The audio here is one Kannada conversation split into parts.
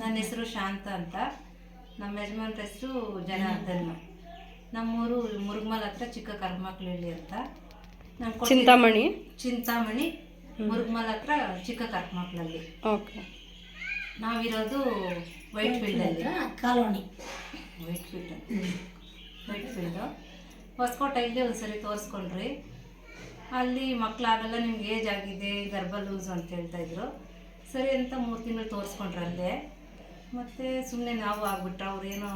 ನನ್ನ ಹೆಸರು ಶಾಂತ ಅಂತ. ನಮ್ಮ ಯಜಮಾನ್ರ ಹೆಸರು ಜನಾರ್ದನ್. ನಮ್ಮೂರು ಮುರುಗ್ಮಲ್ ಹತ್ರ ಚಿಕ್ಕ ಕರ್ಮಕ್ಳಳ್ಳಿ ಅಂತ. ನಾನು ಚಿಂತಾಮಣಿ? ಚಿಂತಾಮಣಿ ಮುರುಗ್ಮಲ್ ಹತ್ರ ಚಿಕ್ಕ ಕರ್ಮಕ್ಳಲ್ಲಿ ಓಕೆ. ನಾವಿರೋದು ವೈಟ್ ಫೀಲ್ಡಲ್ಲಿ colony. Whitefield Whitefield ಹೊಸಕೋಟೆಯಲ್ಲಿ ಒಂದ್ಸರಿ ತೋರಿಸ್ಕೊಂಡ್ರಿ. ಅಲ್ಲಿ ಮಕ್ಕಳಾಗಲ್ಲ ನಿಮ್ಗೆ ಏಜ್ ಆಗಿದೆ ಗರ್ಭ ಲೂಸ್ ಅಂತ ಹೇಳ್ತಾಯಿದ್ರು ಸರಿ ಅಂತ ಮೂರು ತಿಂಗಳು ತೋರಿಸ್ಕೊಂಡ್ರೆ ಅಲ್ಲೇ. ಮತ್ತು ಸುಮ್ಮನೆ ನಾವು ಆಗ್ಬಿಟ್ರೆ ಅವ್ರೇನೋ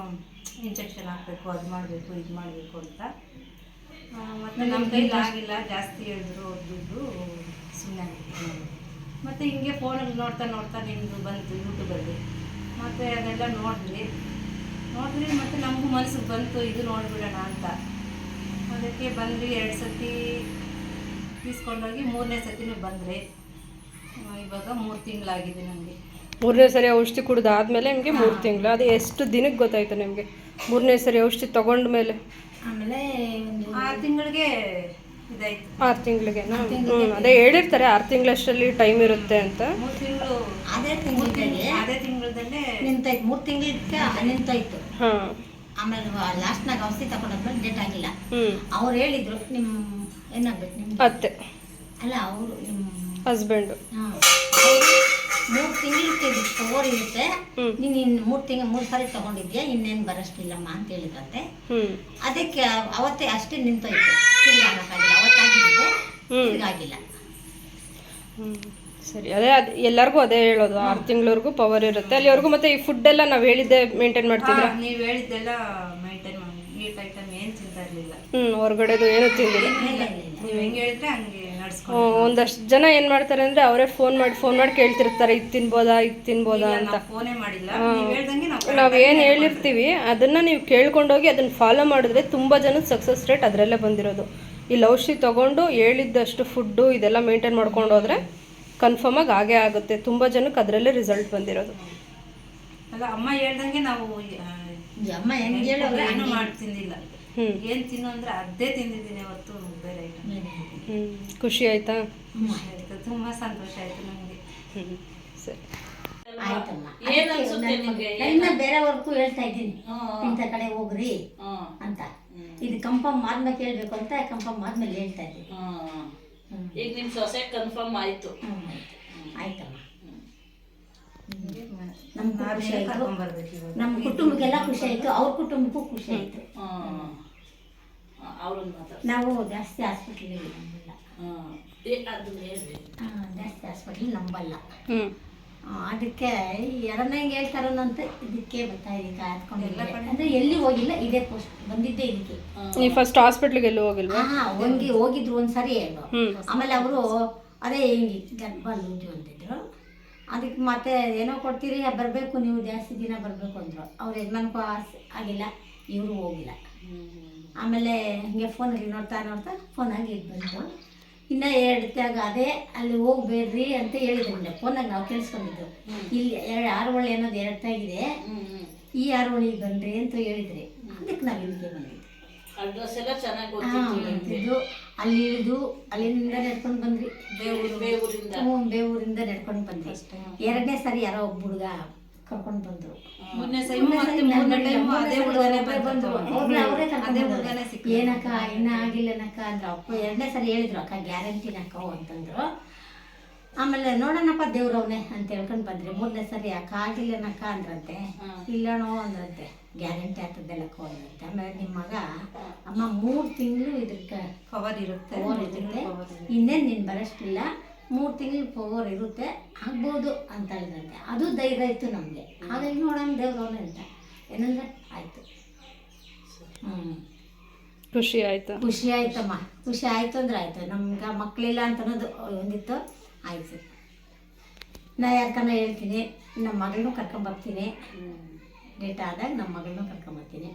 ಇಂಜೆಕ್ಷನ್ ಹಾಕಬೇಕು ಅದು ಮಾಡಬೇಕು ಇದು ಮಾಡಬೇಕು ಅಂತ. ಮತ್ತು ನಮ್ಮ ಕೈಲಿ ಆಗಿಲ್ಲ ಜಾಸ್ತಿ ಹೇಳಿದ್ರು ದುಡ್ಡು ಸುಮ್ಮನೆ ಆಗಿತ್ತು ಮತ್ತು ಹಿಂಗೆ ಫೋನಲ್ಲಿ ನೋಡ್ತಾ ನೋಡ್ತಾ ನಿಮ್ಮದು ಬಂತು ಯೂಟ್ಯೂಬಲ್ಲಿ. ಮತ್ತು ಅದೆಲ್ಲ ನೋಡಿದ್ರಿ ನೋಡಿದ್ರಿ ಮತ್ತು ನಮಗೂ ಮನಸ್ಸಿಗೆ ಬಂತು ಇದು ನೋಡಿಬಿಡೋಣ ಅಂತ. ಅದಕ್ಕೆ ಬಂದ್ರಿ ಎರಡು ಸತಿ ತೀಸ್ಕೊಂಡೋಗಿ ಮೂರನೇ ಸತಿನೂ ಬಂದ್ರಿ. ಇವಾಗ ಮೂರು ತಿಂಗಳಾಗಿದೆ ನನಗೆ ಮೂರನೇ ಸರಿ ಔಷಧಿ ಕುಡಿದಾದ್ಮೇಲೆ ನಿಮಗೆ ಮೂರು ತಿಂಗಳು. ಅದು ಎಷ್ಟು ದಿನಕ್ಕೆ ಗೊತ್ತಾಯ್ತು ನಿಮಗೆ? ಮೂರನೇ ಸರಿ ಔಷಧಿ ತಗೊಂಡ ಮೇಲೆ ಆಮೇಲೆ ಆರು ತಿಂಗಳಿಗೆ ಆರು ತಿಂಗಳಿಗೆ ಹ್ಞೂ ಅದೇ ಹೇಳಿರ್ತಾರೆ ಆರು ತಿಂಗಳಷ್ಟರಲ್ಲಿ ಟೈಮ್ ಇರುತ್ತೆ ಅಂತ. ಮೂರು ತಿಂಗಳು ಅದೇ ಮೂರು ತಿಂಗಳಿಗೆ ತಿಂಗಳು ಅದೇ ತಿಂಗಳದಲ್ಲೇ ನಿಂತಾಯ್ತು. ಮೂರು ತಿಂಗಳಿಗೆ ನಿಂತೋಯ್ತು. ಹಾಂ. ಆಮೇಲೆ ಲಾಸ್ಟ್ನಾಗ ಔಷಧಿ ತಗೊಂಡಾದ್ಮೇಲೆ ಡೇಟ್ ಆಗಿಲ್ಲ. ಹ್ಞೂ ಅವ್ರು ಹೇಳಿದ್ರು ನಿಮ್ಮ ಏನಾಗ್ಬೇಕು ನಿಮ್ಗೆ? ಅತ್ತೆ. ಅಲ್ಲ ಅವರು ನಿಮ್ಮ ಹಸ್ಬೆಂಡು ಮೂರು ತಿಂಗಳಿಗೆ ಸ್ಟೋರ್ ಇರುತ್ತೆ. ನೀನು ಇನ್ನು ಮೂರು ತಿಂಗಳು ಮೂರು ಸಾರಿ ತಗೊಂಡಿದ್ಯಾ ಇನ್ನೇನು ಬರಷ್ಟಿಲ್ಲಮ್ಮ ಅಂತ ಹೇಳಿದಂತೆ ಹ್ಞೂ ಅದಕ್ಕೆ ಅವತ್ತೇ ಅಷ್ಟೇ ನಿಂತೋಯ್ತು. ಆಗಿಲ್ಲ. ಅವತ್ತಾಗಿದ್ದೆ. ತಿರ್ಗಾಗಿಲ್ಲ ಸರಿ ಅದೇ ಅದು ಎಲ್ಲರಿಗೂ ಅದೇ ಹೇಳೋದು. ಆರು ತಿಂಗಳವರೆಗೂ ಪವರ್ ಇರುತ್ತೆ. ಅಲ್ಲಿವರೆಗೂ ಮತ್ತೆ ಈ ಫುಡ್ ಎಲ್ಲ ನಾವು ಹೇಳಿದ್ದೆ ಮೇಂಟೈನ್ ಮಾಡ್ತೀವಿ ನೀವು ಹೇಳಿದ್ದೆಲ್ಲ ಮೈಂಟೈನ್ ಮಾಡಿ ನೀಟ್ ಐಟಮ್ ಏನು ತಿಂತಾ ಇರಲಿಲ್ಲ ಹ್ಞೂ ಹೊರಗಡೆದು ಏನು ತಿಂದಿಲ್ಲ. ನೀವು ಹೆಂಗೆ ಹೇಳಿದ್ರೆ ಹಂಗೆ ನಡ್ಸ್ಕೊಂಡು ಒಂದಷ್ಟು ಜನ ಏನು ಮಾಡ್ತಾರೆ ಅಂದರೆ ಅವರೇ ಫೋನ್ ಮಾಡಿ ಫೋನ್ ಮಾಡಿ ಕೇಳ್ತಿರ್ತಾರೆ ಇದು ತಿನ್ಬೋದಾ ಇದು ತಿನ್ಬೋದಾ ಅಂತ. ಫೋನೇ ಮಾಡಿಲ್ಲ. ನೀವು ಹೇಳ್ದಂಗೆ ನಾವು ನಾವು ಏನು ಹೇಳಿರ್ತೀವಿ ಅದನ್ನು ನೀವು ಕೇಳ್ಕೊಂಡೋಗಿ ಅದನ್ನು ಫಾಲೋ ಮಾಡಿದ್ರೆ ತುಂಬ ಜನ ಸಕ್ಸಸ್ ರೇಟ್ ಅದರಲ್ಲೇ ಬಂದಿರೋದು. ಇಲ್ಲಿ ಔಷಧಿ ತಗೊಂಡು ಹೇಳಿದ್ದಷ್ಟು ಫುಡ್ಡು ಇದೆಲ್ಲ ಮೇಂಟೈನ್ ಮಾಡ್ಕೊಂಡು ಹೋದ್ರೆ ಕನ್ಫರ್ಮಾಗಿ ಆಗೇ ಆಗುತ್ತೆ. ತುಂಬ ಜನಕ್ಕೆ ಅದರಲ್ಲೇ ರಿಸಲ್ಟ್ ಬಂದಿರೋದು. ಅಲ್ಲ ಅಮ್ಮ ಹೇಳ್ದಂಗೆ ನಾವು ಅಮ್ಮ ಹೆಂಗೆ ಹೇಳೋರು ಏನು ಮಾಡಿ ತಿಂದಿಲ್ಲ. ಹ್ಞೂ ಏನು ತಿನ್ನು ಅಂದ್ರೆ ಅದೇ ತಿಂದಿದ್ದೀನಿ ಅವತ್ತು ಬೇರೆ ಐಟಮ್ ಹ್ಞೂ ಖುಷಿ ಆಯಿತಾ? ತುಂಬಾ ತುಂಬ ಸಂತೋಷ ಆಯಿತು ನನಗೆ ಹ್ಞೂ ಸರಿ. ಆಯ್ತಮ್ಮ. ಇನ್ನ ಬೇರೆಯವ್ರಿಗೂ ಹೇಳ್ತಾ ಇದ್ದೀನಿ. ಇಂಥ ಕಡೆ ಹೋಗ್ರಿ ಅಂತ. ಇದು ಕಂಫರ್ಮ್ ಆದ್ಮೇಲೆ ಕೇಳ್ಬೇಕು ಅಂತ ಕಂಫರ್ಮ್ ಆದ್ಮೇಲೆ ಹೇಳ್ತಾ ಇದ್ದೀನಿ. ಈಗ ನಿಮ್ ಸೊಸೆ ಕನ್ಫರ್ಮ್ ಆಯ್ತು. ಆಯ್ತು. ಆಯ್ತಮ್ಮ. ಖುಷಿ ಆಯ್ತು ಇವಾಗ. ನಮ್ಮ ಕುಟುಂಬಕ್ಕೆಲ್ಲ ಖುಷಿ ಆಯ್ತು ಅವ್ರ ಕುಟುಂಬಕ್ಕೂ ಖುಷಿ ಆಯಿತು. ನಾವು ಜಾಸ್ತಿ ಹಾಸ್ಪಿಟ್ಲಿಗೆ ನಂಬಲ್ಲ ಜಾಸ್ತಿ ಹಾಸ್ಪಿಟ್ಲ್ ನಂಬಲ್ಲ ಅದಕ್ಕೆ ಎರಡನೇ ಹೇಳ್ತಾರನಂತ ಇದಕ್ಕೆ ಬರ್ತಾ ಇದೀಗ ಅಂದ್ರೆ ಎಲ್ಲಿ ಹೋಗಿಲ್ಲ ಇದೇ ಪೋಸ್ಟ್ ಬಂದಿದ್ದೆ ಇದಕ್ಕೆ. ನೀವು ಫಸ್ಟ್ ಹಾಸ್ಪಿಟ್ಲಿಗೆ ಎಲ್ಲೂ ಹೋಗಿಲ್ವಾ? ಹಾ ಹೋಗಿ ಹೋಗಿದ್ರು ಒಂದ್ಸರಿ ಹೇಳು ಆಮೇಲೆ ಅವರು ಅದೇ ಹಿಂಗೆ ಗರ್ಭ ಲೂಜು ಅಂತಿದ್ರು. ಅದಕ್ಕೆ ಮತ್ತೆ ಏನೋ ಕೊಡ್ತೀರಿ ಬರಬೇಕು ನೀವು ಜಾಸ್ತಿ ದಿನ ಬರಬೇಕು ಅಂದರು. ಅವ್ರ ಯಜಮಾನಕ್ಕೂ ಆಸೆ ಆಗಿಲ್ಲ ಇವರು ಹೋಗಿಲ್ಲ. ಆಮೇಲೆ ಹಿಂಗೆ ಫೋನಲ್ಲಿ ನೋಡ್ತಾ ನೋಡ್ತಾ ಫೋನಾಗಿ ಇದು ಬಂತು. ಇನ್ನು ಎರಡ್ತಾಗ ಅದೇ ಅಲ್ಲಿ ಹೋಗ್ಬೇಡ್ರಿ ಅಂತ ಹೇಳಿದ್ರು ಫೋನಾಗ ನಾವು ಕೇಳಿಸ್ಕೊಂಡಿದ್ದು. ಇಲ್ಲಿ ಎರಡು ಆರು ಒಳ್ಳೆ ಅನ್ನೋದು ಎರಡ್ತಾಗಿದೆ ಈ ಆರು ಆರುವಳಿಗೆ ಬನ್ನಿರಿ ಅಂತ ಹೇಳಿದ್ರಿ. ಅದಕ್ಕೆ ನಾವು ಇಲ್ಲಿಗೆ ಬಂದಿದ್ದು ಅಡ್ರೆಸ್ ಎಲ್ಲ ಚೆನ್ನಾಗಿ ಬಂದಿದ್ದು ಅಲ್ಲಿ ಇಳಿದು ಅಲ್ಲಿಂದ ನಡ್ಕೊಂಡು ಬಂದ್ರಿ ಗೊತ್ತಿತ್ತು ಬೇವೂರಿಂದ. ಹ್ಞೂ ಬೇವೂರಿಂದ ನಡ್ಕೊಂಡು ಬಂದ್ರಿ ಎರಡನೇ ಸಾರಿ ಯಾರೋ ಒಬ್ಬ ಹುಡುಗ ಕರ್ಕೊಂಡು ಬಂದ್ರು. ಮೊನ್ನೆ ಸೈಮು ಮತ್ತೆ ಮೂರನೇ ಟೈಮ್ ಅದೇ ಹುಡುಗನೇ ಬಂದ್ರು. ಅವ್ರೇ ಅವ್ರೇ ಅದೇ ಕರ್ಕೊಂಡು ಹುಡುಗನೇ ಸಿಕ್ಕ ಏನಕ್ಕ ಇನ್ನ ಆಗಿಲ್ಲನಕ್ಕ ಅಂದ್ರೆ. ಅಪ್ಪ ಎರಡನೇ ಸಾರಿ ಹೇಳಿದ್ರು. ಅಕ್ಕ ಗ್ಯಾರಂಟಿನಕ್ಕ ಅಂತಂದ್ರು ಆಮೇಲೆ ನೋಡೋಣಪ್ಪ ದೇವ್ರವ್ನೆ ಅಂತ ಹೇಳ್ಕೊಂಡು ಬಂದ್ರಿ ಮೂರನೇ ಸರಿ ಅಕ್ಕ ಆಗಿಲ್ಲನಕ್ಕ ಅಂದ್ರಂತೆ ಇಲ್ಲಣೋ ಅಂದ್ರಂತೆ. ಗ್ಯಾರಂಟಿ ಆಗ್ತದೆಲ್ಲ ಕವರ್ ಇರುತ್ತೆ ಆಮೇಲೆ ನಿಮ್ಮ ಮಗ ಅಮ್ಮ ಮೂರು ತಿಂಗಳು ಇದಕ್ಕೆ ಕವರ್ ಇರುತ್ತೆ. ಕವರ್ ಇರುತ್ತೆ ಇನ್ನೇನು ನೀನು ಬರೋಷ್ಟಿಲ್ಲ. ಮೂರು ತಿಂಗಳು ಪವರ್ ಇರುತ್ತೆ. ಆಗ್ಬೋದು ಅಂತ ಹೇಳಿದ್ರಂತೆ. ಅದು ಧೈರ್ಯ ಇತ್ತು ನಮಗೆ. ಹಾಗಾಗಿ ನೋಡೋಣ ದೇವ್ರವ್ನೆ ಅಂತ. ಏನಂದ್ರೆ ಆಯಿತು. ಹ್ಞೂ ಖುಷಿ ಆಯಿತು. ಖುಷಿ ಆಯ್ತಮ್ಮ. ಖುಷಿ ಆಯ್ತು ಅಂದ್ರೆ ಆಯ್ತು. ನಮ್ಗೆ ಮಕ್ಕಳಿಲ್ಲ ಅಂತ ಅನ್ನೋದು ಒಂದಿತ್ತು. ಆಯ್ತು ನಾ ಯಾಕಂದ್ರೆ ಹೇಳ್ತೀನಿ ನಮ್ಮ ಮಗಳನ್ನೂ ಕರ್ಕೊಂಬರ್ತೀನಿ ಡೇಟ್ ಆದಾಗ ನಮ್ಮ ಮಗಳನ್ನೂ ಕರ್ಕೊಂಬರ್ತೀನಿ